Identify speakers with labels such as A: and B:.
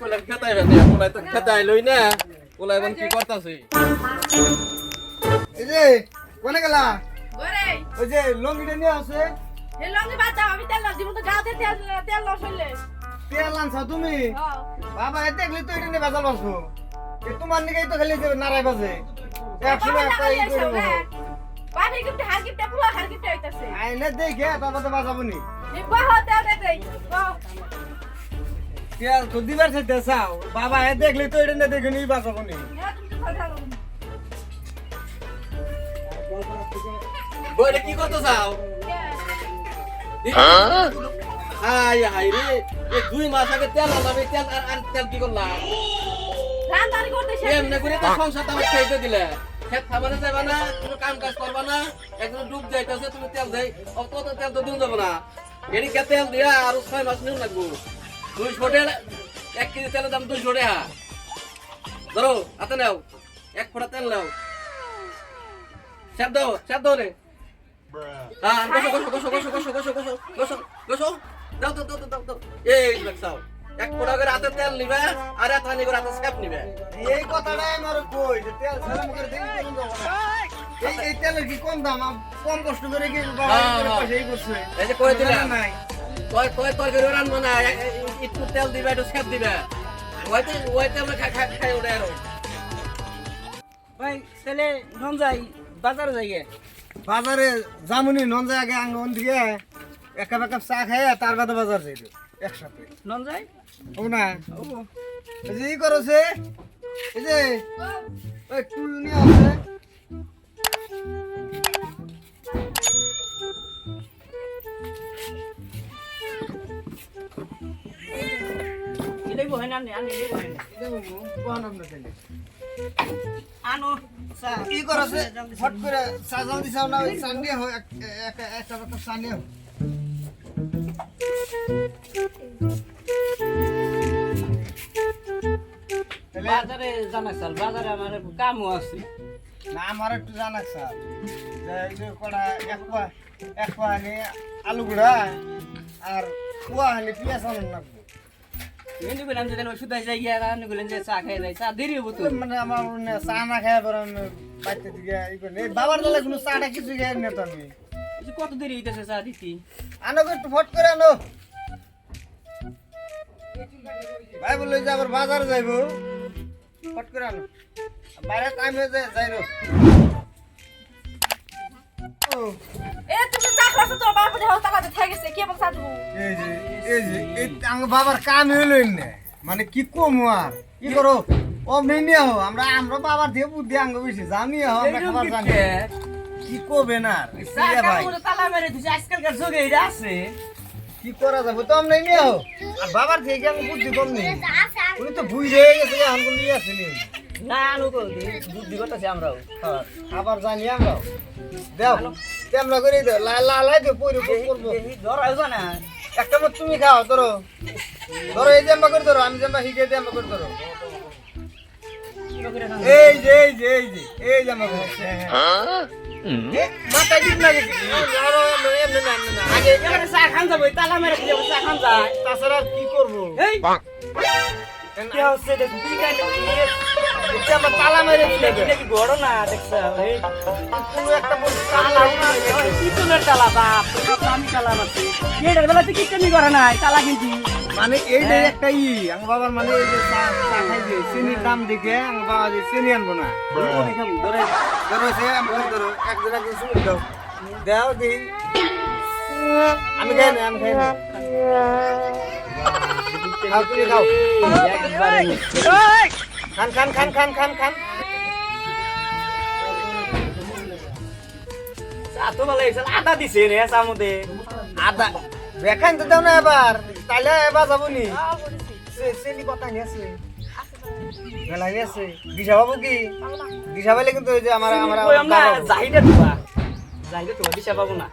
A: পোলাই তো খেতে আইলই না। পোলাই এখন কি করতাছে?
B: এই যে কোনে গেলা?
C: ঘরে
B: ওই যে লঙ্গিটা নিয়ে আসে।
C: এই লঙ্গি বাদ দাও আমি তেল না তো গাতে তেল তেল লস হইলে।
B: তেল আনছা তুমি? বাবা এ দেখলি তো এটা নিয়ে বাজার বাসো। তোমার নিকেই তো খালি যে নারাই বাজে। একশো একটা ই করে দেবো।
C: পানি কিন্তু হার পুরো হার হইতাছে।
B: আইনে দেখে তারপর তো বাজাবো নি।
C: এই বাহ তেল দেই বাহ
B: তেল তো দিবার চাইতে চাও। বাবা এ দেখলি তো এটা নিয়ে দেখে নিয়ে বাজাবো নি
A: বইলে কি করতে চাও? হাই হাই রে এই দুই মাস আগে তেল আনলাম তেল আর আর তেল কি করলাম?
C: রান্দারি করতেছে
A: এমনি করে তো সংসার আমার খেতে দিলে। খেত খাবারে যাবে না, কোনো কাম কাজ করবা না একদম ডুব যাইতেছে, তুমি তেল দেই অত তেল তো দিন যাবে না। এদিকে তেল দিয়া আরও ছয় মাস নিউ লাগবো। দুইশো টাকা এক কেজি তেলের দাম দুইশো টাকা ধরো হাতে নাও এক ফোঁটা তেল নাও। চাপ দাও রে। হ্যাঁ গোসো গোসো গোসো গোসো গোসো গোসো গোসো গোসো দাও দাও দাও দাও দাও এই লাগছাও এক ফোঁটা করে হাতে তেল নিবে আর এক হানি করে হাতে স্যাপ নিবে।
B: এই কথাটাই আমার কই? যে তেল ছেলে মুখের কেমন এই এই তেলের কি কম দাম? কম কষ্ট করে কি বাবা
A: হ্যাঁ,
B: এই করে
A: হ্যাঁ।
B: করছে।
A: এই যে কই দিলাম
B: নাই।
A: কয় কয় তরকারি রান্না না একটু তেল দিবে একটু স্যাপ দিবে ওইতে ওইতে আমরা খাই খাই খাই ওটা আরও
D: ভাই তাহলে নন যাই বাজারে যাই
B: বাজারে জামুনি নন যায় আগে আঙ্গ দিকে এক কাপ এক কাপ চা খাই তার বাদে বাজার যাই একসাথে।
D: নন যাই
B: ও না। এই যে ই করছে এই যে ওই টুল নিয়ে আছে কি করছে ফট করে সাজাল দিছাও না সামনে হয় একটা কথা সামনে হয়
D: বাজারে জানা চাল বাজারে আমার কামও আছে।
B: না আমার একটু জানা চাল যে কড়া এক পা এক পা আনি আলু গুঁড়া আর কুয়া আনি পেঁয়াজ আনুন লাগবে
D: এমনি বললাম যে সুদাই যাই গিয়ে রান্না করলেন যে চা খাই চা দেরি হব তো।
B: মানে আমার মনে চা না খাই পরে আমি বাড়িতে দিকে এই বাবার দলে কোনো চাটা কিছু খাই না তো আমি।
D: কত দেরি হইতেছে চা দিতি?
B: আনো একটু ফট করে আনো। ভাই বলল যে আবার বাজারে যাইবো। ফট করে আনো। বাইরে টাইম হয়ে যায় যাই রো। ও,
C: এ তুমি চা খাচ্ছ তোর বাপ দেহ টাকা থেকে গেছে কি বল চা
B: এই যে এই যে এই আমার বাবার কাম হইল না মানে কি কম আর? কি করো? অমনি নিয়ে হো আমরা আমরা বাবার দিয়ে বুদ্ধি আঙ্গ বেশি জানি হো আমরা খাবার জানি। কি করবে না আর? কি? রে ভাই।
D: কামড়ে তালা মেরে দিছে আজকালকার যুগে এটা আছে।
B: কি করা যাবে? তো আমরা নিয়ে হো আর বাবার থেকে আমি বুদ্ধি কম নেই? উনি তো ভুই রয়ে গেছে এখন নিয়ে আসেনি।
D: না আনো তো বুদ্ধি করতেছি আমরাও। খাবার
B: জানি আমরাও দেও কেমন করে দেও লা লা লাই দেও পরে করব।
D: ধরাই জানা
B: একটা মত তুমি খাও ধরো। ধরো এই জাম্বা করে ধরো আমি জাম্বা শিখে জাম্বা করে ধরো। এই যে এই যে এই যে এই জাম্বা করে। লাগে কি? ধরো, এমনি, এমনি না, আগে
D: চা খান যাব তালা মেরে চা খান যায়।
B: তাছাড়া কি করব?
D: এই হচ্ছে
B: জাম্বা তালা মেরে দিলে
D: কি গড় না? দেখছ এই
B: কোনো একটা বস্তু
D: তালা উনা পিতলের তালা বাপ আমি তালা মারছি। এটার বেলাতে কি কানি করে নাই তালা
B: মানে এইটাই একটা ই আমার বাবার মানে এই যে চা চা খাই যে চিনির দাম দেখে আমার বাবা যে চিনি আনব না।
D: ধরে
B: ধরো সে আমি ধরো এক জায়গা দিয়ে দাও। দাও দি। আমি খাই না আমি খাই না। খাও তুমি খাও। খান খান খান খান খান খান।
D: তো ভালো আদা দিছে রে চা
B: আদা। দেখান তো দাও না এবার। তাহলে এবার যাব নি চিনি কথা নিয়েছে মেলা নিয়েছে দিশা পাবো কি? দিশা পাইলে কিন্তু ওই যে আমার আমার
D: দিশা পাবো না।